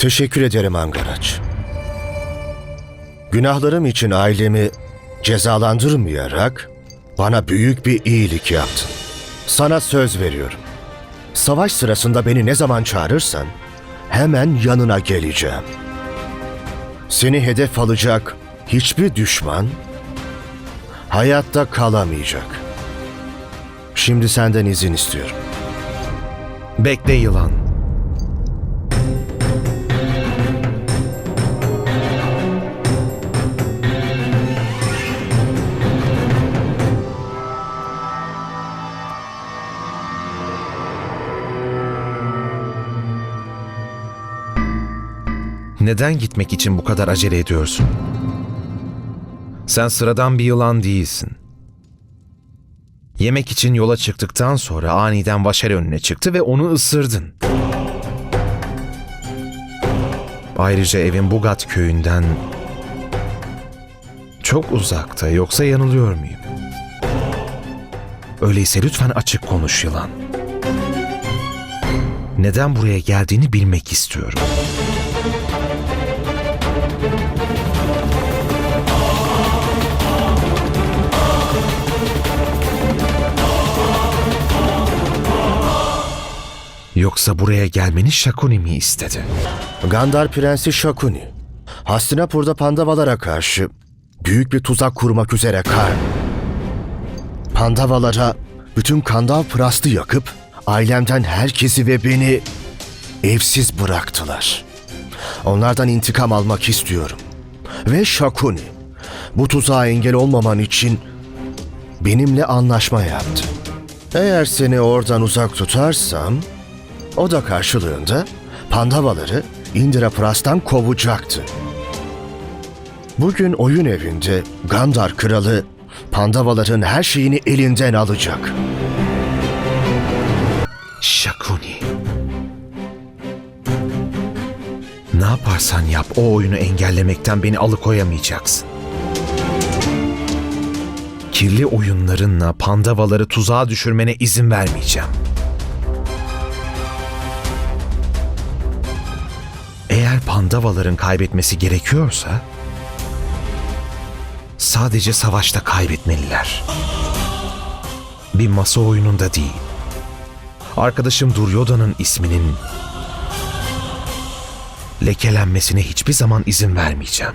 Teşekkür ederim Angaraç. Günahlarım için ailemi cezalandırmayarak bana büyük bir iyilik yaptın. Sana söz veriyorum. Savaş sırasında beni ne zaman çağırırsan hemen yanına geleceğim. Seni hedef alacak hiçbir düşman hayatta kalamayacak. Şimdi senden izin istiyorum. Bekle yılan. Neden gitmek için bu kadar acele ediyorsun? Sen sıradan bir yılan değilsin. Yemek için yola çıktıktan sonra aniden Vaşer önüne çıktı ve onu ısırdın. Ayrıca evin Bugat köyünden çok uzakta yoksa yanılıyor muyum? Öyleyse lütfen açık konuş yılan. Neden buraya geldiğini bilmek istiyorum. Yoksa buraya gelmeni Şakuni mi istedi? Gandhar Prensi Shakuni, Hastinapur'da Pandavalara karşı büyük bir tuzak kurmak üzere kar. Pandavalara bütün Kandav Prast'ı yakıp ailemden herkesi ve beni evsiz bıraktılar. Onlardan intikam almak istiyorum. Ve Shakuni, bu tuzağa engel olmaman için benimle anlaşma yaptı. Eğer seni oradan uzak tutarsam, o da karşılığında Pandavaları Indraprast'tan kovacaktı. Bugün oyun evinde Gandhar kralı Pandavaların her şeyini elinden alacak. Şakuni. Ne yaparsan yap o oyunu engellemekten beni alıkoyamayacaksın. Kirli oyunlarınla pandavaları tuzağa düşürmene izin vermeyeceğim. Eğer pandavaların kaybetmesi gerekiyorsa sadece savaşta kaybetmeliler. Bir masa oyununda değil. Arkadaşım Duryodhan'ın isminin lekelenmesine hiçbir zaman izin vermeyeceğim.